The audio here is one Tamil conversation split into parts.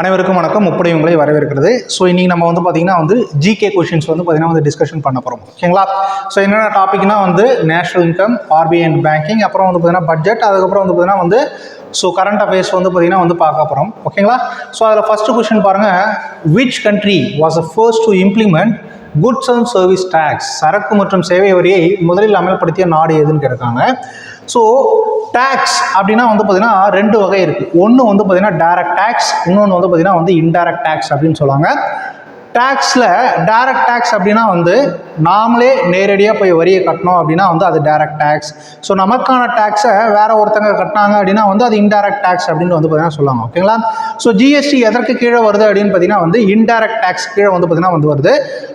அனைவருக்கும் வணக்கம். முப்படை உங்களை வரவேற்கிறது. ஸோ இன்றைக்கி நம்ம வந்து பார்த்தீங்கன்னா வந்து ஜிகே கொஷின்ஸ் வந்து பார்த்தீங்கன்னா வந்து டிஸ்கஷன் பண்ண போகிறோம் ஓகேங்களா? ஸோ என்னென்ன டாப்பிக்னா வந்து national income RBI and banking அப்புறம் வந்து பார்த்தீங்கன்னா பட்ஜெட் அதுக்கப்புறம் வந்து பார்த்தீங்கன்னா வந்து ஸோ கரண்ட் அஃபேர்ஸ் வந்து பார்த்தீங்கன்னா வந்து பார்க்க போகிறோம் ஓகேங்களா? ஸோ அதில் ஃபஸ்ட்டு கொஷின் பாருங்கள் which country was a first to implement goods and service tax சரக்கு மற்றும் சேவை வரியை முதலில் அமல்படுத்திய நாடு எதுன்னு கேட்குறாங்க ஸோ டேக்ஸ் அப்படின்னா வந்து பார்த்தீங்கன்னா ரெண்டு வகை இருக்குது ஒன்று வந்து பார்த்தீங்கன்னா டைரக்ட் டேக்ஸ் இன்னொன்று வந்து பார்த்தீங்கன்னா வந்து இன்டைரக்ட் டேக்ஸ் அப்படின்னு சொல்லுவாங்க. டேக்ஸில் டைரக்ட் டேக்ஸ் அப்படின்னா வந்து நாமளே நேரடியாக போய் வரியை கட்டணும் அப்படின்னா வந்து அது டைரக்ட் டேக்ஸ் ஸோ நமக்கான டேக்ஸை வேற ஒருத்தங்க கட்டினாங்க அப்படின்னா வந்து அது இன்டைரக்ட் டேக்ஸ் அப்படின்னு வந்து பார்த்தீங்கன்னா சொல்லுவாங்க. ஓகேங்களா ஸோ ஜிஎஸ்டி எதற்கு கீழே வருது அப்படின்னு பார்த்தீங்கன்னா வந்து இன்டைரக்ட் டேக்ஸ் கீழே வந்து பார்த்தீங்கன்னா வந்து வருது.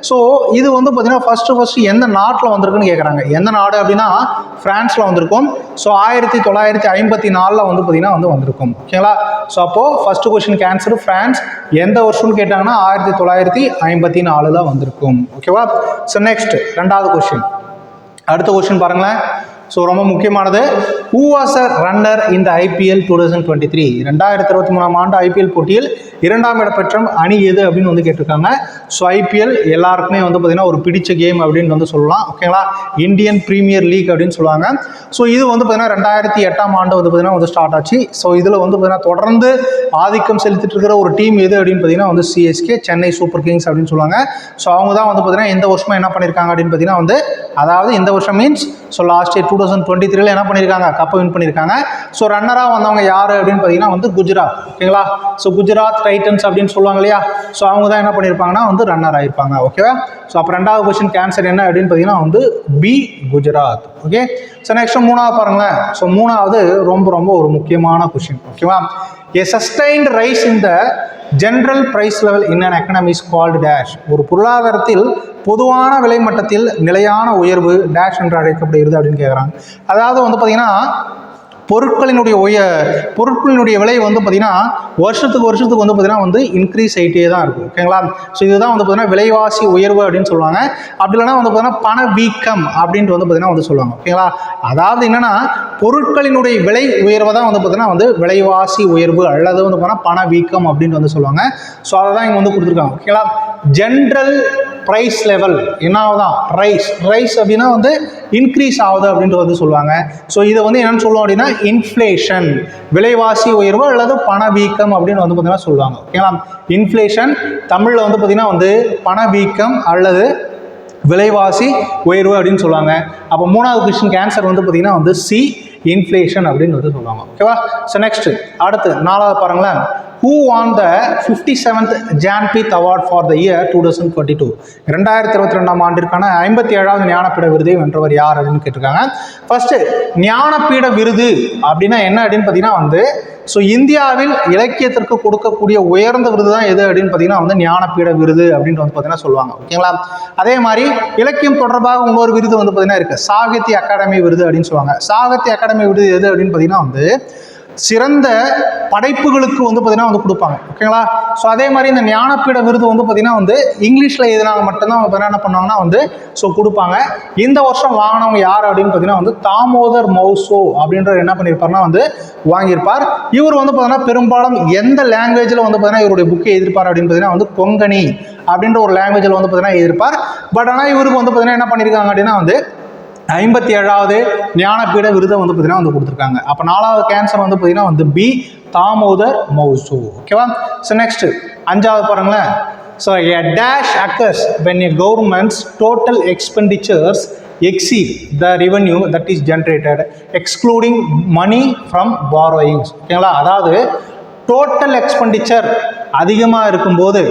ஸோ இது வந்து பார்த்தீங்கன்னா ஃபஸ்ட்டு ஃபஸ்ட்டு எந்த நாட்டில் வந்திருக்குன்னு கேட்குறாங்க எந்த நாடு அப்படின்னா ஃப்ரான்ஸில் வந்திருக்கும். ஸோ ஆயிரத்தி தொள்ளாயிரத்தி ஐம்பத்தி நாலில் வந்து பார்த்தீங்கன்னா வந்து வந்திருக்கும். ஓகேங்களா ஸோ அப்போது ஃபஸ்ட்டு கொஸ்டின் ஆன்சர் ஃப்ரான்ஸ் எந்த வருஷம்னு கேட்டாங்கன்னா ஆயிரத்தி தொள்ளாயிரத்தி ஐம்பத்தி நாலில் வந்திருக்கும். ஓகேவா ஸோ நெக்ஸ்ட் ரெண்டாவது கொஷின் அடுத்த கொஷின் பாருங்களேன். ஸோ ரொம்ப முக்கியமானது. ஹூ வாஸ் அ ரன்னர் இந்த IPL two thousand twenty three ரெண்டாயிரத்தி இருபத்தி மூணாம் ஆண்டு ஐபிஎல் போட்டியில் இரண்டாம் இடப்பெற்றம் அணி எது அப்படின்னு வந்து கேட்டிருக்காங்க. ஸோ ஐபிஎல் எல்லாருக்குமே வந்து பார்த்தீங்கன்னா ஒரு பிடிச்ச கேம் அப்படின்னு வந்து சொல்லலாம். ஓகேங்களா இந்தியன் ப்ரீமியர் லீக் அப்படின்னு சொல்லுவாங்க. ஸோ இது வந்து பார்த்தீங்கன்னா ரெண்டாயிரத்தி எட்டாம் ஆண்டு வந்து பார்த்தீங்கன்னா வந்து ஸ்டார்ட் ஆச்சு. ஸோ இதில் வந்து பார்த்தீங்கன்னா தொடர்ந்து ஆதிக்கம் செலுத்திட்டு இருக்கிற ஒரு டீம் எது அப்படின்னு பார்த்தீங்கன்னா வந்து சிஎஸ்கே சென்னை சூப்பர் கிங்ஸ் அப்படின்னு சொல்லுவாங்க. ஸோ அவங்க தான் வந்து பார்த்தீங்கன்னா இந்த வருஷமா என்ன பண்ணியிருக்காங்க அப்படின்னு பார்த்தீங்கன்னா வந்து அதாவது இந்த வருஷம் means so last year two thousand twenty த்ரீல என்ன பண்ணியிருக்காங்க கப்பை வின் பண்ணியிருக்காங்க ஸோ ரன்னராக வந்தவங்க யார் அப்படின்னு பார்த்தீங்கன்னா வந்து குஜராத். ஓகேங்களா? ஸோ குஜராத் டைட்டன்ஸ் அப்படின்னு சொல்லுவாங்க இல்லையா? ஸோ அவங்க தான் என்ன பண்ணியிருப்பாங்கன்னா வந்து ரன்னர் ஆகிருப்பாங்க ஓகேவா ஸோ அப்போ ரெண்டாவது கொஸ்டின் கேன்சர் என்ன அப்படின்னு பார்த்தீங்கன்னா வந்து B Gujarat. Okay so next மூணாவது பாருங்களேன். ஸோ மூணாவது ரொம்ப ரொம்ப ஒரு முக்கியமான கொஷின் ஓகேவா ஏ சஸ்டைன்ட் ரைஸ் இந்த general price level in an economies called dash ஒரு பொருளாதாரத்தில் பொதுவான விலை மட்டத்தில் நிலையான உயர்வு டேஷ் என்று அழைக்கப்படுகிறது. அப்படின்னு கேட்குறாங்க அதாவது வந்து பார்த்திங்கன்னா பொருட்களினுடைய உய பொருட்களினுடைய விலை வந்து பார்த்திங்கன்னா வருஷத்துக்கு வருஷத்துக்கு வந்து பார்த்திங்கன்னா வந்து இன்க்ரீஸ் ஆகிட்டே தான் இருக்கும் ஓகேங்களா ஸோ இதுதான் வந்து பார்த்திங்கன்னா விலைவாசி உயர்வு அப்படின்னு சொல்லுவாங்க. அப்படி இல்லைனா வந்து பார்த்திங்கன்னா பண வீக்கம் அப்படின்ட்டு வந்து பார்த்திங்கன்னா வந்து சொல்லுவாங்க. ஓகேங்களா அதாவது என்னென்னா பொருட்களினுடைய விலை உயர்வை தான் வந்து பார்த்திங்கன்னா வந்து விலைவாசி உயர்வு அல்லது வந்து பார்த்திங்கன்னா பண வீக்கம் வந்து சொல்லுவாங்க. ஸோ அதை தான் இங்கே வந்து கொடுத்துருக்காங்க. ஓகேங்களா ஜென்ரல் ப்ரைஸ் லெவல் என்னாவதான் ஆகுதான் ரைஸ் ரைஸ் அப்படின்னா வந்து இன்க்ரீஸ் ஆகுது அப்படின்ட்டு வந்து சொல்லுவாங்க. ஸோ இதை வந்து என்னென்னு சொல்லுவோம் அப்படின்னா இன்ஃப்ளேஷன் விலைவாசி உயர்வு அல்லது பணவீக்கம் அப்படின்னு வந்து பார்த்தீங்கன்னா சொல்லுவாங்க. ஓகேங்களா இன்ஃப்ளேஷன் தமிழில் வந்து பார்த்தீங்கன்னா வந்து பணவீக்கம் அல்லது விலைவாசி உயர்வு அப்படின்னு சொல்லுவாங்க. அப்போ மூணாவது கொஸ்டின் கேன்சர் வந்து பார்த்தீங்கன்னா வந்து சி இன்ஃப்ளேஷன் அப்படின்னு வந்து சொல்லுவாங்க. ஓகேவா ஸோ நெக்ஸ்ட் அடுத்து நாலாவது பாருங்களேன். Who won the fifty seventh Jnanpith award for the year two thousand twenty two ரெண்டாயிரத்தி இருபத்தி ரெண்டாம் ஆண்டிற்கான ஐம்பத்தி ஏழாவது ஞானப்பீட விருதை வென்றவர் யார் அப்படின்னு கேட்டிருக்காங்க. ஃபர்ஸ்ட் ஞானப்பீட விருது அப்படின்னா என்ன அப்படின்னு பார்த்தீங்கன்னா வந்து ஸோ இந்தியாவில் இலக்கியத்திற்கு கொடுக்கக்கூடிய உயர்ந்த விருது தான் எது அப்படின்னு பார்த்தீங்கன்னா வந்து ஞானப்பீட விருது அப்படின்ட்டு வந்து பார்த்தீங்கன்னா சொல்லுவாங்க. ஓகேங்களா? அதே மாதிரி இலக்கியம் தொடர்பாக இன்னொரு விருது வந்து பார்த்தீங்கன்னா இருக்குது சாகித்ய அகாடமி விருது அப்படின்னு சொல்லுவாங்க. சாகித்ய அகாடமி விருது எது அப்படின்னு பார்த்தீங்கன்னா வந்து சிறந்த படைப்புகளுக்கு வந்து பார்த்தீங்கன்னா வந்து கொடுப்பாங்க. ஓகேங்களா ஸோ அதே மாதிரி இந்த ஞானப்பீட விருது வந்து பார்த்தீங்கன்னா வந்து இங்கிலீஷில் எதுனாங்க மட்டும்தான் அவங்க என்ன பண்ணுவாங்கன்னா வந்து ஸோ கொடுப்பாங்க. இந்த வருஷம் வாங்கினவங்க யார் அப்படின்னு பார்த்தீங்கன்னா வந்து தாமோதர் மௌசோ அப்படின்ற என்ன பண்ணியிருப்பாருன்னா வந்து வாங்கியிருப்பார். இவர் வந்து பார்த்தீங்கன்னா பெரும்பாலும் எந்த லாங்குவேஜில் வந்து பார்த்தீங்கன்னா இவருடைய புக்கை எதிர்ப்பார் அப்படின்னு பார்த்தீங்கன்னா வந்து கொங்கணி அப்படின்ற ஒரு லாங்குவேஜில் வந்து பார்த்தீங்கன்னா எதிர்ப்பார் பட் ஆனால் இவருக்கு வந்து பார்த்தீங்கன்னா என்ன பண்ணியிருக்காங்க அப்படின்னா வந்து ஐம்பத்தி ஏழாவது ஞானப்பீட விருதம் வந்து பார்த்தீங்கன்னா வந்து கொடுத்துருக்காங்க. அப்போ நாலாவது கேன்சர் வந்து பார்த்தீங்கன்னா வந்து பி தாமோதர் மௌசு ஓகேவா ஸோ நெக்ஸ்ட் அஞ்சாவது பாருங்களேன். So a dash occurs when a government's total expenditures exceed the revenue that is generated excluding money from borrowings ஓகேங்களா அதாவது டோட்டல் எக்ஸ்பெண்டிச்சர் அதிகமாக இருக்கும்போது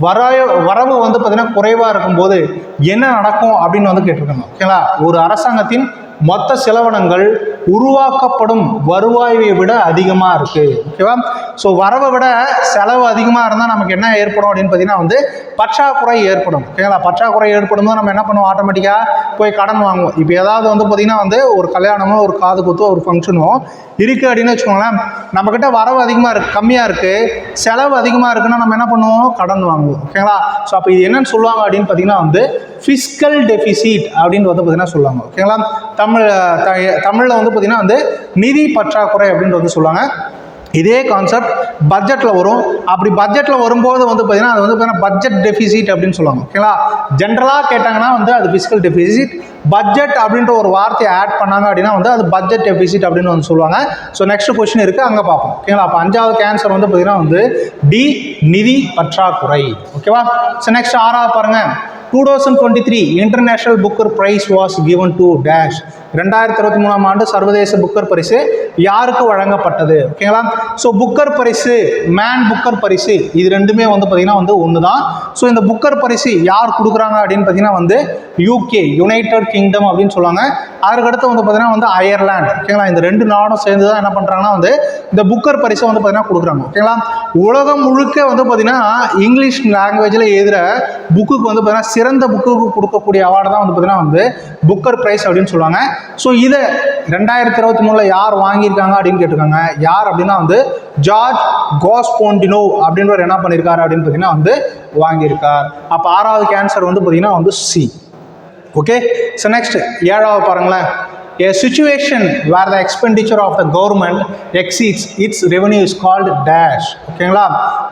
வர வரவு வந்து பார்த்தீங்கன்னா குறைவாக இருக்கும்போது என்ன நடக்கும் அப்படின்னு வந்து கேட்டிருக்காங்க. ஓகேங்களா? ஒரு அரசாங்கத்தின் மொத்த செலவினங்கள் உருவாக்கப்படும் வருவாயை விட அதிகமாக இருக்குது ஓகேவா? ஸோ வரவை விட செலவு அதிகமாக இருந்தால் நமக்கு என்ன ஏற்படும் அப்படின்னு பார்த்தீங்கன்னா வந்து பற்றாக்குறை ஏற்படும். ஓகேங்களா? பற்றாக்குறை ஏற்படும் போது நம்ம என்ன பண்ணுவோம்? ஆட்டோமேட்டிக்காக போய் கடன் வாங்குவோம். இப்போ ஏதாவது வந்து பார்த்திங்கன்னா வந்து ஒரு கல்யாணமோ ஒரு காது குத்தோ ஒரு ஃபங்க்ஷனோ இருக்குது அப்படின்னு வச்சுக்கோங்களேன் நம்மக்கிட்ட வரவு அதிகமாக இருக்குது கம்மியாக இருக்குது செலவு அதிகமாக இருக்குன்னா நம்ம என்ன பண்ணுவோம்? கடன் வாங்குவோம். ஓகேங்களா? ஸோ அப்போ இது என்னன்னு சொல்லுவாங்க அப்படின்னு பார்த்தீங்கன்னா வந்து ஃபிஸ்கல் டெபிசிட் அப்படின்னு வந்து பார்த்திங்கன்னா சொல்லுவாங்க. ஓகேங்களா? தமிழ் தமிழில் வந்து பார்த்தீங்கன்னா வந்து நிதி பற்றாக்குறை அப்படின்னு வந்து சொல்லுவாங்க. இதே கான்செப்ட் பட்ஜெட்டில் வரும். அப்படி பட்ஜெட்டில் வரும்போது வந்து பார்த்தீங்கன்னா அது வந்து பார்த்தீங்கன்னா பட்ஜெட் டெபிசிட் அப்படின்னு சொல்லுவாங்க. ஓகேங்களா ஜென்ரலாக கேட்டாங்கன்னா வந்து அது ஃபிசிக்கல் டெபிசிட் பட்ஜெட் அப்படின்ற ஒரு வார்த்தையை ஆட் பண்ணாங்க அப்படின்னா வந்து அது பட்ஜெட் டெபிசிட் அப்படின்னு வந்து சொல்லுவாங்க. ஸோ நெக்ஸ்ட் கொஸ்டின் இருக்குது அங்கே பார்ப்போம். ஓகேங்களா அப்போ அஞ்சாவது கேன்சர் வந்து பார்த்தீங்கன்னா வந்து டி நிதி பற்றாக்குறை. ஓகேவா ஸோ நெக்ஸ்ட் ஆறாவது பாருங்கள் two thousand twenty three international Booker prize was given to dash ரெண்டாயிரத்தி இருபத்தி மூணாம் ஆண்டு சர்வதேச புக்கர் பரிசு யாருக்கு வழங்கப்பட்டது? ஓகேங்களா ஸோ புக்கர் பரிசு மேன் புக்கர் பரிசு இது ரெண்டுமே வந்து பார்த்தீங்கன்னா வந்து ஒன்று தான் ஸோ இந்த புக்கர் பரிசு யார் கொடுக்குறாங்க அப்படின்னு பார்த்தீங்கன்னா வந்து யூகே யுனைடெட் கிங்டம் அப்படின்னு சொல்லுவாங்க. அதுக்கடுத்து வந்து பார்த்தீங்கன்னா வந்து அயர்லாண்ட் ஓகேங்களா இந்த ரெண்டு நாடும் சேர்ந்து தான் என்ன பண்ணுறாங்கன்னா வந்து இந்த புக்கர் பரிசை வந்து பார்த்தீங்கன்னா கொடுக்குறாங்க. ஓகேங்களா உலகம் முழுக்க வந்து பார்த்தீங்கன்னா இங்கிலீஷ் லாங்குவேஜில் எழுதுகிற புக்குக்கு வந்து பார்த்தீங்கன்னா சிறந்த புக்குக்கு கொடுக்கக்கூடிய அவார்டு தான் வந்து பார்த்தீங்கன்னா வந்து புக்கர் ப்ரைஸ் அப்படின்னு சொல்லுவாங்க. ஸோ இதை ரெண்டாயிரத்தி இருபத்தி மூணில் யார் வாங்கியிருக்காங்க அப்படின்னு கேட்டிருக்காங்க. யார் அப்படின்னா வந்து ஜார்ஜ் கோஸ்போண்டினோ அப்படின்றவர் என்ன பண்ணியிருக்காரு அப்படின்னு பார்த்தீங்கன்னா வந்து வாங்கியிருக்கார். அப்போ ஆறாவது கேன்சர் வந்து பார்த்தீங்கன்னா வந்து சி ஓகே ஸோ நெக்ஸ்ட் ஏழாவது பாருங்களேன். A situation where the expenditure of the government exceeds its revenue is called dash. ஓகேங்களா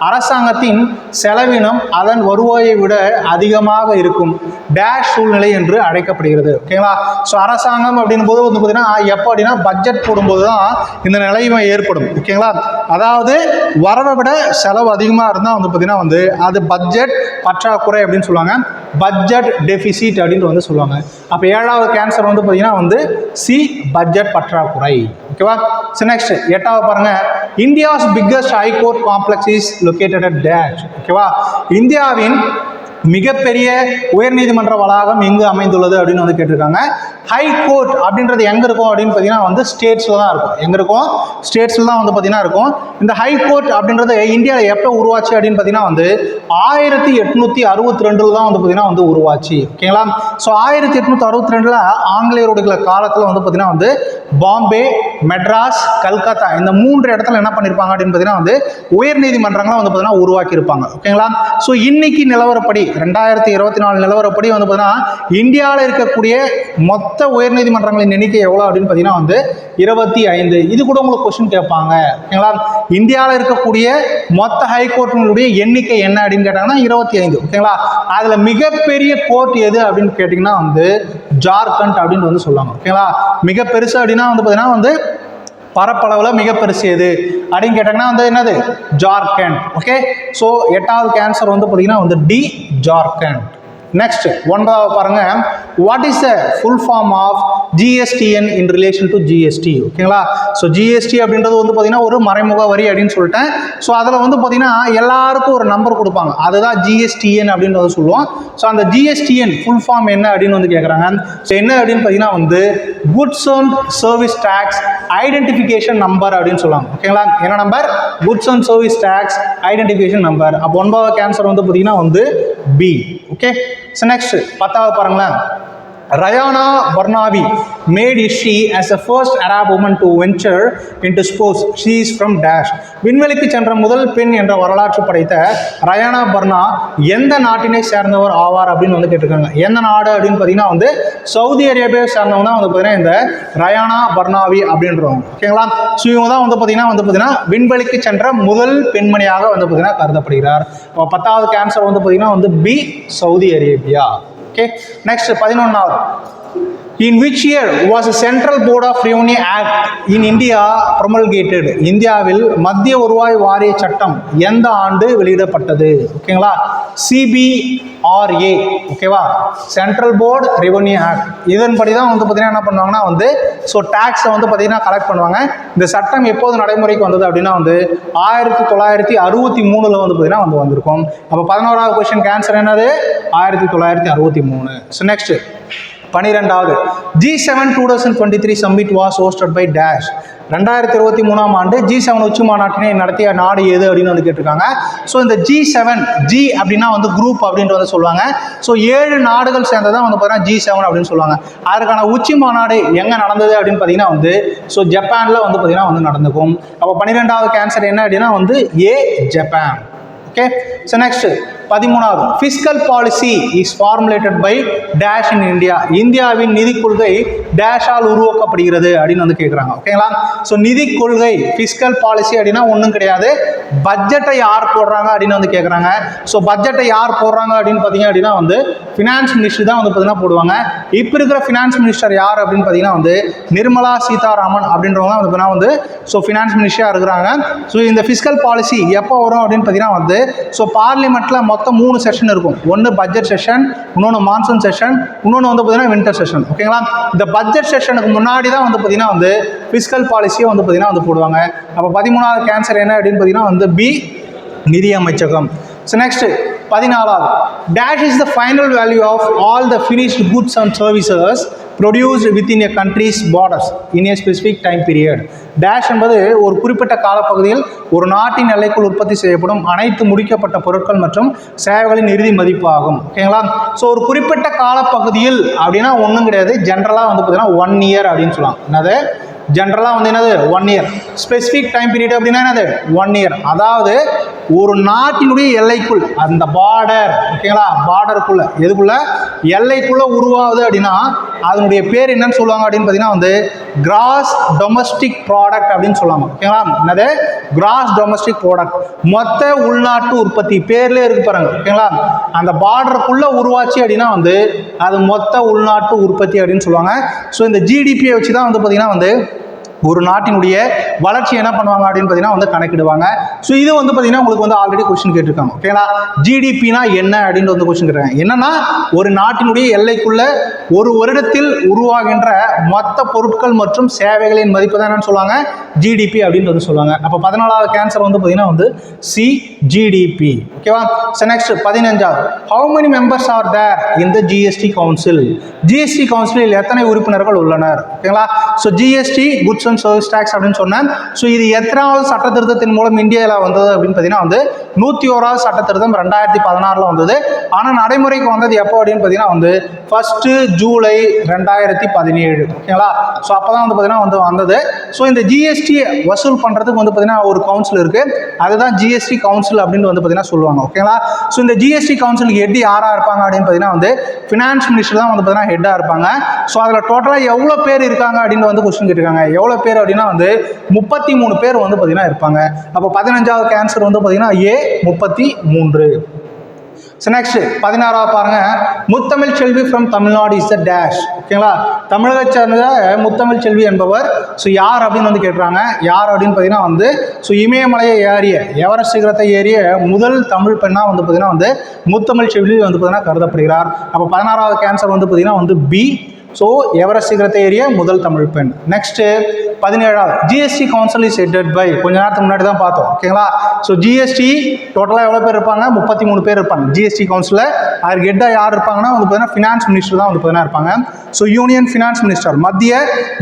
அரசாங்கத்தின் செலவினம் அதன் வருவாயை விட அதிகமாக இருக்கும். டேஷ் சூழ்நிலை என்று அழைக்கப்படுகிறது. ஓகேங்களா ஸோ அரசாங்கம் அப்படின் போது வந்து பார்த்தீங்கன்னா எப்போ அப்படின்னா பட்ஜெட் போடும்போது தான் இந்த நிலைமை ஏற்படும். ஓகேங்களா அதாவது வரவை விட செலவு அதிகமாக இருந்தால் வந்து பார்த்தீங்கன்னா வந்து அது பட்ஜெட் பற்றாக்குறை அப்படின்னு சொல்லுவாங்க. பட்ஜெட் டெபிசிட் அப்படின்னு வந்து சொல்லுவாங்க. அப்போ ஏழாவது கேன்சர் வந்து பார்த்தீங்கன்னா வந்து சி பட்ஜெட் பற்றாக்குறை. ஓகேவா ஸோ நெக்ஸ்ட் எட்டாவது பாருங்க. India's biggest high court complex is located at dash ஓகேவா இந்தியாவின் மிகப்பெரிய உயர்நீதிமன்ற வளாகம் எங்கு அமைந்துள்ளது அப்படின்னு வந்து கேட்டிருக்காங்க. ஹை கோர்ட் அப்படின்றது எங்கே இருக்கும் அப்படின்னு பார்த்தீங்கன்னா வந்து ஸ்டேட்ஸில் தான் இருக்கும். எங்கே இருக்கும்? ஸ்டேட்ஸில் தான் வந்து பார்த்தீங்கன்னா இருக்கும். இந்த ஹை கோர்ட் அப்படின்றது இந்தியாவில் எப்போ உருவாச்சு அப்படின்னு பார்த்தீங்கன்னா வந்து ஆயிரத்தி எட்நூற்றி அறுபத்தி ரெண்டில் தான் வந்து பார்த்தீங்கன்னா வந்து உருவாச்சு. ஓகேங்களா ஸோ ஆயிரத்தி எட்நூற்றி அறுபத்தி ரெண்டில் ஆங்கிலேயருடைய காலத்தில் வந்து பார்த்தீங்கன்னா வந்து பாம்பே மெட்ராஸ் கல்கத்தா இந்த மூன்று இடத்துல என்ன பண்ணியிருப்பாங்க அப்படின்னு பார்த்தீங்கன்னா வந்து உயர்நீதிமன்றங்களாக வந்து பார்த்தீங்கன்னா உருவாக்கியிருப்பாங்க. ஓகேங்களா ஸோ இன்னைக்கு நிலவரப்படி ரெண்டாயிரத்தி இருபத்தி நாலு நிலவரப்படி வந்து பார்த்தீங்கன்னா இந்தியாவில் இருக்கக்கூடிய மொத்த உயர்நீதிமன்றங்களின் எண்ணிக்கை எவ்வளோ அப்படின்னு பார்த்தீங்கன்னா வந்து இருபத்தி ஐந்து. இது கூட உங்களுக்கு கொஸ்டின் கேட்பாங்க. ஓகேங்களா? இந்தியாவில் இருக்கக்கூடிய மொத்த ஹைகோர்ட்டுங்களுடைய எண்ணிக்கை என்ன அப்படின்னு கேட்டாங்கன்னா இருபத்தி ஐந்து. ஓகேங்களா? அதில் மிகப்பெரிய கோர்ட் எது அப்படின்னு கேட்டிங்கன்னா வந்து ஜார்க்கண்ட் அப்படின்னு வந்து சொல்லுவாங்க. ஓகேங்களா? மிக பெருசு அப்படின்னா வந்து பார்த்தீங்கன்னா வந்து பரப்பளவில் மிக பெருசு எது அப்படின்னு கேட்டாங்கன்னா வந்து என்னது? ஜார்க்கண்ட். ஓகே? ஸோ எட்டாவது கேன்சர் வந்து பார்த்தீங்கன்னா வந்து டி ஜார்க்கண்ட். நெக்ஸ்ட் ஒன்பதாவது பாருங்க. What is the full form of GSTN in relation to GST ஓகேங்களா ஸோ ஜிஎஸ்டி அப்படின்றது வந்து பார்த்தீங்கன்னா ஒரு மறைமுக வரி அப்படின்னு சொல்லிட்டேன். ஸோ அதில் வந்து பார்த்தீங்கன்னா எல்லாருக்கும் ஒரு நம்பர் கொடுப்பாங்க. அதுதான் ஜிஎஸ்டிஎன் அப்படின்றத சொல்லுவோம். ஸோ அந்த ஜிஎஸ்டிஎன் ஃபுல் ஃபார்ம் என்ன அப்படின்னு வந்து கேட்குறாங்க ஸோ என்ன அப்படின்னு பார்த்தீங்கன்னா வந்து goods and service tax identification number அப்படின்னு சொல்லுவாங்க. ஓகேங்களா என்ன number goods and service tax identification number அப்போ ஒன்பதாவது கேன்சர் வந்து பார்த்தீங்கன்னா வந்து பி ஓகே ஸோ நெக்ஸ்ட் பத்தாவது பாருங்களேன். Rayyanah Barnawi made history as the first Arab woman to venture into sports. She is from Dash. விண்வெளிக்கு சென்ற முதல் பெண் என்ற வரலாற்று படைத்த ரயானா பர்னா எந்த நாட்டினை சேர்ந்தவர் ஆவார் அப்படின்னு வந்து கேட்டிருக்காங்க. எந்த நாடு அப்படின்னு பார்த்தீங்கன்னா வந்து சவுதி அரேபியாவை சேர்ந்தவங்க தான் வந்து பார்த்தீங்கன்னா இந்த ரயானா பர்னாவி அப்படின்றவங்க. ஓகேங்களா ஸோ இவங்க தான் வந்து பார்த்தீங்கன்னா வந்து பார்த்தீங்கன்னா விண்வெளிக்கு சென்ற முதல் பெண்மணியாக வந்து பார்த்தீங்கன்னா கருதப்படுகிறார். பத்தாவது கேன்சர் வந்து பார்த்தீங்கன்னா வந்து B Saudi Arabia okay next பதினொன்றாவது in which year was central board of revenue act in India promulgated இந்தியாவில் மத்திய வருவாய் வாரிய சட்டம் எந்த ஆண்டு வெளியிடப்பட்டது? ஓகேங்களா சிபிஆர்ஏ ஓகேவா சென்ட்ரல் போர்டு ரெவன்யூ ஆக்ட் இதன்படி தான் வந்து பார்த்தீங்கன்னா என்ன பண்ணுவாங்கன்னா வந்து ஸோ டேக்ஸை வந்து பார்த்தீங்கன்னா கலெக்ட் பண்ணுவாங்க. இந்த சட்டம் எப்போது நடைமுறைக்கு வந்தது அப்படின்னா வந்து ஆயிரத்தி தொள்ளாயிரத்தி அறுபத்தி மூணில் வந்து பார்த்தீங்கன்னா வந்து வந்திருக்கும். அப்போ பதினோராவது கொஸ்டின் கேன்சர் என்னது? ஆயிரத்தி தொள்ளாயிரத்தி அறுபத்தி மூணு. ஸோ நெக்ஸ்ட்டு பனிரெண்டாவது. G seven two thousand twenty three summit was hosted by dash ரெண்டாயிரத்தி இருபத்தி மூணாம் ஆண்டு ஜி செவன் உச்சி மாநாட்டினை நடத்திய நாடு எது அப்படின்னு வந்து கேட்டிருக்காங்க. ஸோ இந்த ஜி செவன் ஜி அப்படின்னா வந்து குரூப் அப்படின்ட்டு வந்து சொல்லுவாங்க. ஸோ ஏழு நாடுகள் சேர்ந்ததான் வந்து பார்த்தீங்கன்னா ஜி செவன் அப்படின்னு சொல்லுவாங்க. அதற்கான உச்சி மாநாடு எங்கே நடந்தது அப்படின்னு பார்த்தீங்கன்னா வந்து ஸோ ஜப்பானில் வந்து பார்த்தீங்கன்னா வந்து நடந்துக்கும். அப்போ பன்னிரெண்டாவது கேன்சர் என்ன அப்படின்னா வந்து A Japan okay so next பதிமூணாவது. Fiscal policy is formulated by dash in India இந்தியாவின் நிதி கொள்கை டேஷால் உருவாக்கப்படுகிறது அப்படின்னு வந்து கேட்குறாங்க ஓகேங்களா ஸோ நிதி கொள்கை ஃபிஸ்கல் பாலிசி அப்படின்னா ஒன்றும் கிடையாது. பட்ஜெட்டை யார் போடுறாங்க அப்படின்னு வந்து கேட்குறாங்க ஸோ பட்ஜெட்டை யார் போடுறாங்க அப்படின்னு பார்த்தீங்க அப்படின்னா வந்து ஃபினான்ஸ் மினிஸ்டர் தான் வந்து பார்த்தீங்கன்னா போடுவாங்க. இப்போ இருக்கிற ஃபினான்ஸ் மினிஸ்டர் யார் அப்படின்னு பார்த்தீங்கன்னா வந்து நிர்மலா சீதாராமன் அப்படின்றவங்க வந்து பார்த்தீங்கன்னா வந்து ஸோ ஃபினான்ஸ் மினிஸ்டராக இருக்கிறாங்க. ஸோ இந்த ஃபிஸ்கல் பாலிசி எப்போ வரும் அப்படின்னு பார்த்தீங்கன்னா வந்து ஸோ பார்லிமெண்ட்டில் மொத்த மொத்தம் மூணு செஷன் இருக்கும். ஒன்று பட்ஜெட் செஷன் இன்னொன்று மான்சூன் செஷன் இன்னொன்று வந்து பார்த்தீங்கன்னா வின்டர் செஷன் ஓகேங்களா இந்த பட்ஜெட் செஷனுக்கு முன்னாடி தான் வந்து பார்த்தீங்கன்னா வந்து ஃபிஸ்கல் பாலிசியை வந்து பார்த்தீங்கன்னா வந்து போடுவாங்க. அப்போ பதிமூணாவது கேன்சர் என்ன அப்படின்னு பார்த்தீங்கன்னா வந்து பி நிதி அமைச்சகம். ஸோ நெக்ஸ்ட் பதினாலாவது. Dash is the final value of all the finished goods and services produced within a country's borders in a specific time period dash என்பது ஒரு குறிப்பிட்ட காலப்பகுதியில் ஒரு நாட்டின் எல்லைக்குள் உற்பத்தி செய்யப்படும் அனைத்து முடிக்கப்பட்ட பொருட்கள் மற்றும் சேவைகளின் இறுதி மதிப்பு ஆகும் ஓகேங்களா ஸோ ஒரு குறிப்பிட்ட காலப்பகுதியில் அப்படின்னா ஒன்றும் கிடையாது. ஜென்ரலாக வந்து பார்த்தீங்கன்னா ஒன் இயர் அப்படின்னு சொல்லலாம் என்னது? ஜென்ரலாக வந்து என்னது? One year specific time period அப்படின்னா என்னது? ஒன் இயர் அதாவது ஒரு நாட்டினுடைய எல்லைக்குள் அந்த பார்டர் ஓகேங்களா? பார்டருக்குள்ள எதுக்குள்ள? எல்லைக்குள்ள உருவாகுது அப்படின்னா அதனுடைய பேர் என்னன்னு சொல்லுவாங்க அப்படின்னு பார்த்தீங்கன்னா வந்து கிராஸ் டொமஸ்டிக் ப்ராடக்ட் அப்படின்னு சொல்லுவாங்க. ஓகேங்களா? என்னது? கிராஸ் டொமஸ்டிக் ப்ராடக்ட் மொத்த உள்நாட்டு உற்பத்தி. பேர்லேயே இருக்கு பாருங்க. ஓகேங்களா? அந்த பார்டருக்குள்ள உருவாச்சு அப்படின்னா வந்து அது மொத்த உள்நாட்டு உற்பத்தி அப்படின்னு சொல்லுவாங்க. ஸோ இந்த ஜிடிபியை வச்சு தான் வந்து பார்த்தீங்கன்னா வந்து ஒரு நாட்டினுடைய வளர்ச்சி என்ன பண்ணுவாங்க அப்படின்னு பார்த்தீங்கன்னா வந்து கணக்கிடுவாங்க. ஸோ இது வந்து பார்த்தீங்கன்னா உங்களுக்கு வந்து ஆல்ரெடி கொஸ்டின் கேட்டிருக்காங்க. ஓகேங்களா ஜிடிபினா என்ன அப்படின்ட்டு வந்து கொஸ்டின் கேட்குறாங்க என்னன்னா ஒரு நாட்டினுடைய எல்லைக்குள்ள ஒரு வருடத்தில் உருவாகின்ற மொத்த பொருட்கள் மற்றும் சேவைகளின் மதிப்பு தான் என்னன்னு சொல்லுவாங்க? ஜிடிபி அப்படின்னு வந்து சொல்லுவாங்க. அப்போ பதினாலாவது கேன்சர் வந்து பார்த்தீங்கன்னா வந்து சி ஜிடிபி ஓகேவா ஸோ நெக்ஸ்ட் பதினஞ்சாவது. How many members are there இந்த ஜிஎஸ்டி கவுன்சில் ஜிஎஸ்டி கவுன்சிலில் எத்தனை உறுப்பினர்கள் உள்ளனர்? ஓகேங்களா so GST goods and service tax அப்படின்னு சொன்னேன். ஸோ இது எத்தனாவது சட்ட திருத்தத்தின் மூலம் இந்தியாவில் வந்தது அப்படின்னு பார்த்தீங்கன்னா வந்து நூற்றி ஓராவது சட்ட திருத்தம் ரெண்டாயிரத்தி பதினாறில் வந்தது. ஆனால் நடைமுறைக்கு வந்தது எப்போ அப்படின்னு பார்த்தீங்கன்னா வந்து ஃபஸ்ட்டு ஜூலை ரெண்டாயிரத்தி பதினேழு. ஓகேங்களா? ஸோ அப்போ தான் வந்து பார்த்தீங்கன்னா வந்து வந்தது. ஸோ இந்த ஜிஎஸ்டி வசூல் பண்ணுறதுக்கு வந்து பார்த்தீங்கன்னா ஒரு கவுன்சில் இருக்குது அதுதான் ஜிஎஸ்டி கவுன்சில் அப்படின்னு வந்து பார்த்தீங்கன்னா சொல்லுவாங்க. ஓகேங்களா? ஸோ இந்த ஜிஎஸ்டி கவுன்சிலுக்கு ஹெட் யாராக இருப்பாங்க அப்படின்னு பார்த்தீங்கன்னா வந்து ஃபினான்ஸ் மினிஸ்டர் தான் வந்து பார்த்தீங்கன்னா ஹெட்டாக இருப்பாங்க. ஸோ அதில் டோட்டலாக எவ்வளோ பேர் இருக்காங்க அப்படின்னு வந்து கொஸ்டின் கேட்டிருக்காங்க. எவ்வளோ பேர் அப்படின்னா வந்து முப்பத்தி மூணு பேர் வந்து பார்த்தீங்கன்னா இருப்பாங்க. அப்போ பதினஞ்சாவது கேன்சர் வந்து பார்த்தீங்கன்னா ஏ முப்பத்தி மூன்று. ஸோ நெக்ஸ்ட் பதினாறாவது பாருங்க. Muthamizh Selvi from Tamil Nadu is the dash ஓகேங்களா தமிழக சேர்ந்த முத்தமிழ் செல்வி என்பவர். ஸோ யார் அப்படின்னு வந்து கேட்டுறாங்க யார் அப்படின்னு பார்த்தீங்கன்னா வந்து ஸோ இமயமலையை ஏறிய எவரெஸ்ட் சிகரத்தை ஏறிய முதல் தமிழ் பெண்ணாக வந்து பார்த்தீங்கன்னா வந்து முத்தமிழ் செல்வி வந்து பார்த்தீங்கன்னா கருதப்படுகிறார். அப்போ பதினாறாவது கேன்சர் வந்து பார்த்தீங்கன்னா வந்து பி ஸோ எவரெஸ்ட் சிகரத்தை ஏறிய முதல் தமிழ் பெண். நெக்ஸ்ட்டு பதினேழாவது. GST council is headed by கொஞ்ச நேரத்துக்கு முன்னாடி தான் பார்த்தோம். ஓகேங்களா ஸோ ஜிஎஸ்டி டோட்டலாக எவ்வளோ பேர் இருப்பாங்க முப்பத்தி மூணு பேர் இருப்பாங்க. ஜிஎஸ்டி கவுன்சிலில் அதுக்கு ஹெட்டாக யார் இருப்பாங்கன்னா வந்து பார்த்தீங்கன்னா ஃபினான்ஸ் மினிஸ்டர் தான் வந்து பார்த்தீங்கன்னா இருப்பாங்க. ஸோ யூனியன் ஃபினான்ஸ் மினிஸ்டர் மத்திய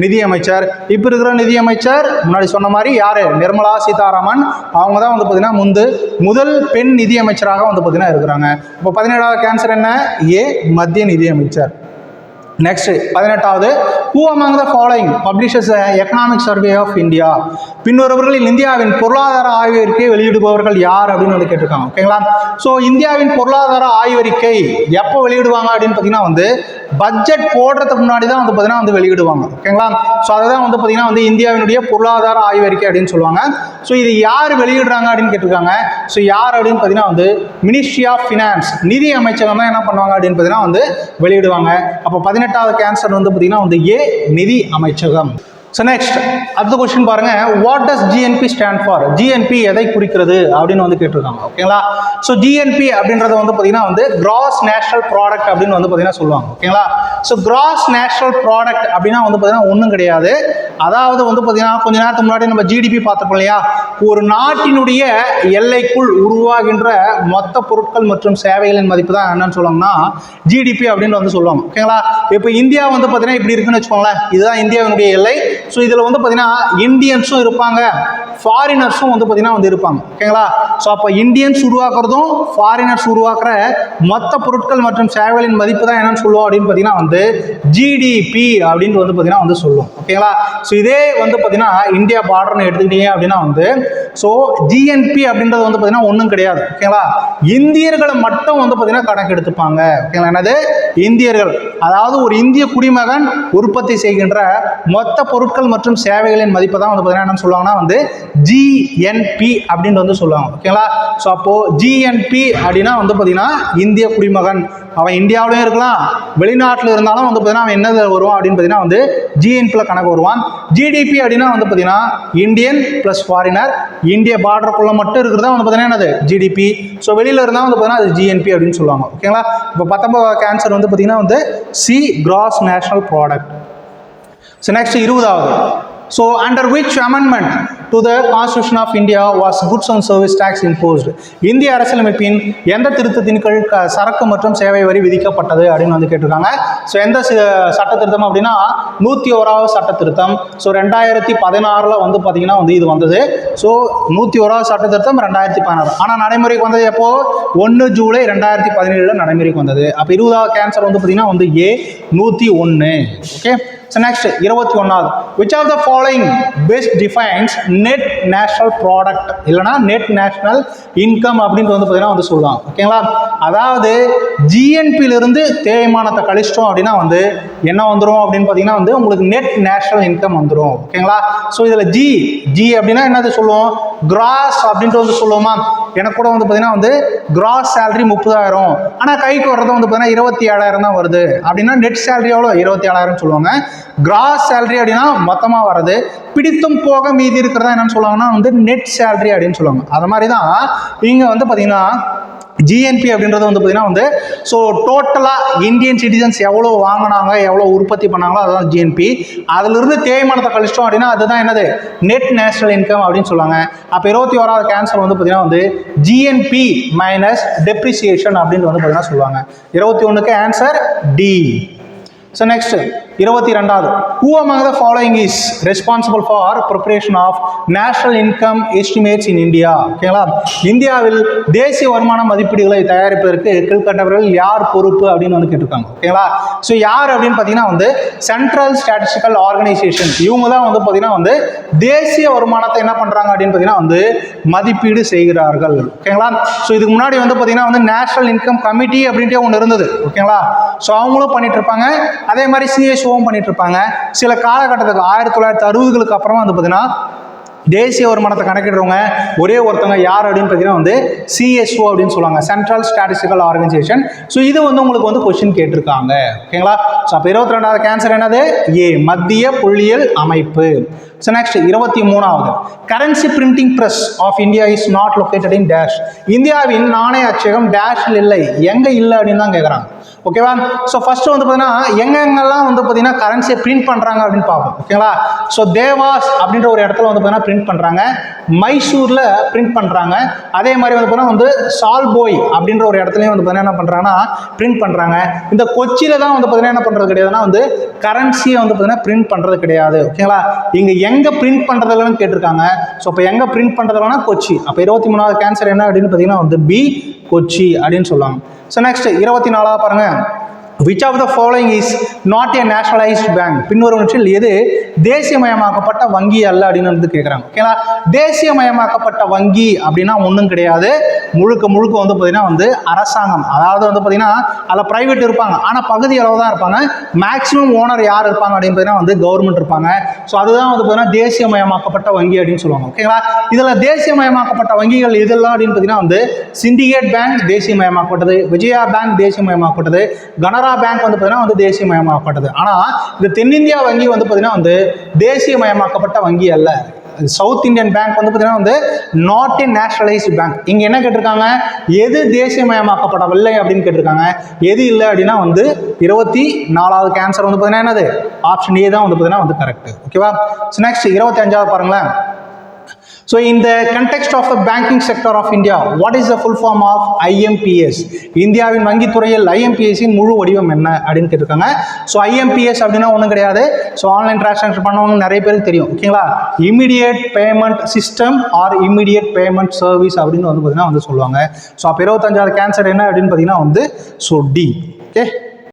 நிதியமைச்சர் இப்போ இருக்கிற நிதியமைச்சர் முன்னாடி சொன்ன மாதிரி யார்? நிர்மலா சீதாராமன். அவங்க தான் வந்து பார்த்தீங்கன்னா முந்து முதல் பெண் நிதியமைச்சராக வந்து பார்த்தீங்கன்னா இருக்கிறாங்க. இப்போ பதினேழாவது கேன்சர் என்ன? ஏ மத்திய நிதியமைச்சர் நெக்ஸ்ட் பதினெட்டாவது who among the following publishes economic survey of India பின்வருவர்களில் இந்தியாவின் பொருளாதார ஆய்வறிக்கை வெளியிடுபவர்கள் யார் அப்படின்னு வந்து கேட்டிருக்காங்க ஓகேங்களா ஸோ இந்தியாவின் பொருளாதார ஆய்வறிக்கை எப்போ வெளியிடுவாங்க அப்படின்னு பார்த்தீங்கன்னா வந்து பட்ஜெட் போடுறதுக்கு முன்னாடி தான் வந்து பார்த்தீங்கன்னா வந்து வெளியிடுவாங்க ஓகேங்களா ஸோ அதை தான் வந்து பார்த்தீங்கன்னா வந்து இந்தியாவினுடைய பொருளாதார ஆய்வறிக்கை அப்படின்னு சொல்லுவாங்க. ஸோ இது யார் வெளியிடுறாங்க அப்படின்னு கேட்டிருக்காங்க. ஸோ யார் அப்படின்னு பார்த்தீங்கன்னா வந்து மினிஸ்ட்ரி ஆஃப் ஃபினான்ஸ் நிதி அமைச்சகம் தான் என்ன பண்ணுவாங்க அப்படின்னு பார்த்தீங்கன்னா வந்து வெளியிடுவாங்க. அப்போ பதினெட்டு பதினெட்டாவது கேன்சர் வந்து பார்த்தீங்கன்னா வந்து ஏ நிதி அமைச்சகம். ஸோ நெக்ஸ்ட் அடுத்த கொஸ்டின் பாருங்க. What does GNP stand for GNP எதை குறிக்கிறது அப்படின்னு வந்து கேட்டிருக்காங்க. ஓகேங்களா? ஸோ ஜிஎன்பி அப்படின்றது வந்து பார்த்தீங்கன்னா வந்து கிராஸ் நேஷனல் ப்ராடக்ட் அப்படின்னு வந்து பார்த்தீங்கன்னா சொல்லுவாங்க. ஓகேங்களா? ஸோ கிராஸ் நேஷனல் ப்ராடக்ட் அப்படின்னா வந்து பார்த்தீங்கன்னா ஒன்றும் கிடையாது. அதாவது வந்து பார்த்தீங்கன்னா கொஞ்ச நேரத்துக்கு முன்னாடி நம்ம ஜிடிபி பார்த்துருப்போம் இல்லையா? ஒரு நாட்டினுடைய எல்லைக்குள் உருவாகின்ற மொத்த பொருட்கள் மற்றும் சேவைகளின் மதிப்பு தான் என்னன்னு சொல்லுவாங்கன்னா ஜிடிபி அப்படின்னு வந்து சொல்லுவாங்க. ஓகேங்களா? இப்போ இந்தியா வந்து பார்த்தீங்கன்னா இப்படி இருக்குன்னு வச்சுக்கோங்களேன். இதுதான் இந்தியாவினுடைய எல்லை. ஸோ இதில் வந்து பார்த்தீங்கன்னா இந்தியன்ஸும் இருப்பாங்க ஃபாரினர்ஸும் வந்து பார்த்தீங்கன்னா வந்து இருப்பாங்க. ஓகேங்களா ஸோ அப்போ இந்தியன்ஸ் உருவாக்குறதும் ஃபாரினர்ஸ் உருவாக்குற மொத்த பொருட்கள் மற்றும் சேவைகளின் மதிப்பு தான் என்னன்னு சொல்லுவோம் அப்படின்னு பார்த்தீங்கன்னா வந்து ஜிடிபி அப்படின்ட்டு வந்து பார்த்தீங்கன்னா வந்து சொல்லுவோம். ஓகேங்களா ஸோ இதே வந்து பார்த்தீங்கன்னா இந்தியா பார்டர்னு எடுத்துக்கிட்டீங்க அப்படின்னா வந்து ஸோ ஜிஎன்பி அப்படின்றது வந்து பார்த்தீங்கன்னா ஒன்றும் கிடையாது. ஓகேங்களா இந்தியர்களை மட்டும் வந்து பார்த்தீங்கன்னா கணக்கு எடுத்துப்பாங்க ஓகேங்களா என்னது? இந்தியர்கள். அதாவது ஒரு இந்திய குடிமகன் உற்பத்தி செய்கின்ற மொத்த பொருட்கள் மற்றும் சேவைகளின் மதிப்பை தான் வந்து பார்த்தீங்கன்னா என்ன சொல்லுவாங்கன்னா வந்து ஜிஎன்பி அப்படின்னு வந்து சொல்லுவாங்க. ஓகேங்களா? ஸோ அப்போது ஜிஎன்பி அப்படின்னா வந்து பார்த்தீங்கன்னா இந்திய குடிமகன். அவன் இந்தியாவிலையும் இருக்கலாம் வெளிநாட்டில் இருந்தாலும் வந்து பார்த்தீங்கன்னா அவன் என்ன வருவான் அப்படின்னு பார்த்தீங்கன்னா வந்து ஜிஎன்பியில் கணக்கு வருவான். ஜிடிபி அப்படின்னா வந்து பார்த்தீங்கன்னா இந்தியன் ப்ளஸ் ஃபாரினர் இந்திய பார்டருக்குள்ளே மட்டும் இருக்கிறதா வந்து பார்த்தீங்கன்னா என்னது? ஜிடிபி ஸோ வெளியில் இருந்தால் வந்து பார்த்தீங்கன்னா அது ஜிஎன்பி அப்படின்னு சொல்லுவாங்க. ஓகேங்களா? இப்போ பத்தொன்பது கேன்சர் வந்து பார்த்தீங்கன்னா வந்து C gross national product so next இருபதாவது. So under which amendment to the constitution of India was goods and service tax imposed இந்திய அரசியலமைப்பின் எந்த திருத்தத்தின் கீழ் க சரக்கு மற்றும் சேவை வரி விதிக்கப்பட்டது அப்படின்னு வந்து கேட்டிருக்காங்க. ஸோ எந்த சட்ட திருத்தம் அப்படின்னா நூற்றி ஓராவது சட்ட திருத்தம் ஸோ ரெண்டாயிரத்தி பதினாறில் வந்து பார்த்தீங்கன்னா வந்து இது வந்தது. ஸோ நூற்றி ஓராவது சட்ட திருத்தம் ரெண்டாயிரத்தி பதினாறு. ஆனால் நடைமுறைக்கு வந்தது எப்போ? ஒன்று ஜூலை ரெண்டாயிரத்தி பதினேழில் நடைமுறைக்கு வந்தது. அப்போ இருபதாவது கேன்சர் வந்து பார்த்தீங்கன்னா வந்து ஏ நூற்றி ஒன்று ஓகே ஸோ நெக்ஸ்ட் இருபத்தி ஒன்றாவது which of the following best defines net national product இல்லைனா நெட் நேஷனல் இன்கம் அப்படின்ட்டு வந்து பார்த்தீங்கன்னா வந்து சொல்லுவாங்க ஓகேங்களா அதாவது ஜிஎன்பியிலிருந்து தேய்மானத்தை கழிச்சிட்டோம் அப்படின்னா வந்து என்ன வந்துடும் அப்படின்னு பார்த்தீங்கன்னா வந்து உங்களுக்கு நெட் நேஷனல் இன்கம் வந்துடும் ஓகேங்களா ஸோ இதில் ஜி ஜி அப்படின்னா என்னது சொல்லுவோம்? கிராஸ் அப்படின்ட்டு வந்து சொல்லுவோமா? எனக்கு கூட வந்து பார்த்தீங்கன்னா வந்து கிராஸ் சேலரி முப்பதாயிரம். ஆனால் கைக்கு வர்றது வந்து பார்த்தீங்கன்னா இருபத்தி ஏழாயிரம் தான் வருது. அப்படின்னா நெட் சேலரி எவ்வளோ? இருபத்தி ஏழாயிரம் சொல்லுவாங்க. கிராஸ் சேலரி அப்படின்னா மொத்தமாக வர்றது. பிடித்தும் போக மீதி இருக்கிறதா என்னன்னு சொல்லுவாங்கன்னா வந்து நெட் சேலரி அப்படின்னு சொல்லுவாங்க. அது மாதிரி தான் இங்கே வந்து பார்த்தீங்கன்னா ஜிஎன்பி அப்படின்றது வந்து பார்த்தீங்கன்னா வந்து ஸோ டோட்டலாக இந்தியன் சிட்டிசன்ஸ் எவ்வளோ வாங்கினாங்க எவ்வளோ உற்பத்தி பண்ணாங்களோ அதுதான் ஜிஎன்பி அதிலிருந்து தேய்மானத்தை கழிச்சிட்டோம் அப்படின்னா அதுதான் என்னது? நெட் நேஷனல் இன்கம் அப்படின்னு சொல்லுவாங்க. அப்போ இருபத்தி ஓராவது கேன்சர் வந்து பார்த்தீங்கன்னா வந்து ஜிஎன்பி மைனஸ் டெப்ரிசியேஷன் அப்படின்னு வந்து பார்த்தீங்கன்னா சொல்லுவாங்க. இருபத்தி ஒன்றுக்கு ஆன்சர் டி ஸோ நெக்ஸ்ட்டு இருபத்தி ரெண்டாவது who among the following is responsible for preparation of national income estimates in India ஓகேங்களா இந்தியாவில் தேசிய வருமான மதிப்பீடுகளை தயாரிப்பதற்கு கீழ்கண்டவர்கள் யார் பொறுப்பு அப்படின்னு வந்து கேட்டிருக்காங்க. ஓகேங்களா ஸோ யார் அப்படின்னு பார்த்தீங்கன்னா வந்து சென்ட்ரல் ஸ்டாட்டிஸ்டிக்கல் ஆர்கனைசேஷன் இவங்க தான் வந்து பார்த்தீங்கன்னா வந்து தேசிய வருமானத்தை என்ன பண்ணுறாங்க அப்படின்னு பார்த்தீங்கன்னா வந்து மதிப்பீடு செய்கிறார்கள். ஓகேங்களா ஸோ இதுக்கு முன்னாடி வந்து பார்த்தீங்கன்னா வந்து நேஷனல் இன்கம் கமிட்டி அப்படின்ட்டு ஒன்று இருந்தது. ஓகேங்களா ஸோ அவங்களும் பண்ணிட்டு இருப்பாங்க. அதே மாதிரி சிஎஸ்ஓவும் பண்ணிட்டு இருப்பாங்க சில காலகட்டத்துக்கு ஆயிரத்தி தொள்ளாயிரத்தி அறுபதுகளுக்கு அப்புறமா வந்து பார்த்தீங்கன்னா தேசிய வருமானத்தை கணக்கிடுறவங்க ஒரே ஒருத்தவங்க யார் அப்படின்னு பார்த்தீங்கன்னா வந்து சிஎஸ்ஓ அப்படின்னு சொல்லுவாங்க சென்ட்ரல் ஸ்டாட்டிஸ்டிக்கல் ஆர்கனைசேஷன் ஸோ இது வந்து உங்களுக்கு வந்து கொஸ்டின் கேட்டிருக்காங்க. ஓகேங்களா ஸோ அப்போ இருபத்தி ரெண்டாவது கேன்சர் என்னது? ஏ மத்திய புள்ளியியல் அமைப்பு. ஸோ நெக்ஸ்ட் இருபத்தி மூணாவது. Currency printing press of India is not located in dash இந்தியாவின் நாணய அச்சகம் டேஷில் இல்லை. எங்கே இல்லை அப்படின்னு தான் கேட்குறாங்க ஓகேவா ஸோ ஃபர்ஸ்ட் வந்து பார்த்தீங்கன்னா எங்கெங்கெல்லாம் வந்து பார்த்தீங்கன்னா கரன்சியை பிரிண்ட் பண்ணுறாங்க அப்படின்னு பார்ப்போம். ஓகேங்களா ஸோ தேவாஸ் அப்படின்ற ஒரு இடத்துல வந்து பார்த்தீங்கன்னா பிரிண்ட் பண்ணுறாங்க மைசூரில் பிரிண்ட் பண்ணுறாங்க அதே மாதிரி வந்து பார்த்தீங்கன்னா வந்து சால்போய் அப்படின்ற ஒரு இடத்துலையும் வந்து பார்த்தீங்கன்னா என்ன பண்ணுறாங்கன்னா பிரிண்ட் பண்ணுறாங்க இந்த கொச்சியில் தான் வந்து பார்த்தீங்கன்னா என்ன பண்ணுறது கிடையாதுன்னா வந்து கரன்சியை வந்து பார்த்தீங்கன்னா பிரிண்ட் பண்ணுறது கிடையாது. ஓகேங்களா இங்கே எங்கே பிரிண்ட் பண்ணுறதுலன்னு கேட்டிருக்காங்க. ஸோ இப்போ எங்கே பிரிண்ட் பண்ணுறதுலனா கொச்சி. அப்போ இருபத்தி மூணாவது கேன்சர் என்ன அப்படின்னு பார்த்தீங்கன்னா வந்து பி கொச்சி அப்படின்னு சொல்லுவாங்க ஸோ நெக்ஸ்ட் இருபத்தி நாலாவது பாருங்கள் which of the following is not a nationalised bank பின்வருவற்றில் எது? தேசியமயமாக்கப்பட்ட வங்கி அல்ல அப்படின்னு வந்து கேட்குறாங்க ஓகேங்களா தேசியமயமாக்கப்பட்ட வங்கி அப்படின்னா ஒன்றும் கிடையாது. முழுக்க முழுக்க வந்து பார்த்தீங்கன்னா வந்து அரசாங்கம். அதாவது வந்து பார்த்தீங்கன்னா அதில் ப்ரைவேட் இருப்பாங்க. ஆனால் பகுதி அளவு தான் இருப்பாங்க. மேக்ஸிமம் ஓனர் யார் இருப்பாங்க அப்படின்னு பார்த்தீங்கன்னா வந்து கவர்மெண்ட் இருப்பாங்க. ஸோ அதுதான் வந்து பார்த்தீங்கன்னா தேசியமயமாக்கப்பட்ட வங்கி அப்படின்னு சொல்லுவாங்க. ஓகேங்களா இதில் தேசியமயமாக்கப்பட்ட வங்கிகள் இதெல்லாம் அப்படின்னு பார்த்தீங்கன்னா வந்து சிண்டிகேட் பேங்க் தேசியமயமாக்கப்பட்டது விஜயா பேங்க் தேசியமயமாக்கப்பட்டது கனரா பேங்க் வந்து பார்த்தீங்கன்னா வந்து தேசியமயமாக்கப்பட்டது. ஆனால் இந்த தென்னிந்தியா வங்கி வந்து பார்த்தீங்கன்னா வந்து தேசியமயமாக்கப்பட்ட வங்கி அல்ல. சவுத் இந்தியன் பேங்க் வந்து பார்த்தீங்கன்னா வந்து நாட் இன் நேஷனலைஸ்டு பேங்க். இங்கே என்ன கேட்டிருக்காங்க? எது தேசியமயமாக்கப்படவில்லை அப்படின்னு கேட்டிருக்காங்க. எது இல்லை அப்படின்னா வந்து இருபத்தி நாலாவது கேன்சர் வந்து பார்த்தீங்கன்னா என்னது? ஆப்ஷன் ஏ தான் வந்து பார்த்தீங்கன்னா வந்து கரெக்ட் ஓகேவா நெக்ஸ்ட் இருபத்தி அஞ்சாவது பாருங்களேன் ஸோ இந்த context of the banking sector of India what is the full form of IMPS இந்தியாவின் வங்கித்துறையில் ஐஎம்பிஎஸ்ஸின் முழு வடிவம் என்ன அப்படின்னு கேட்டிருக்காங்க. ஸோ ஐஎம்பிஎஸ் அப்படின்னா ஒன்றும் கிடையாது. ஸோ ஆன்லைன் டிரான்சாக்ஷன் பண்ணவங்க நிறைய பேருக்கு தெரியும். ஓகேங்களா? Immediate payment system or immediate payment service அப்படின்னு வந்து பார்த்தீங்கன்னா வந்து சொல்லுவாங்க. ஸோ அப்போ இருபத்தஞ்சாவது கேன்சர் என்ன அப்படின்னு பார்த்தீங்கன்னா வந்து ஸோ டி ஓகே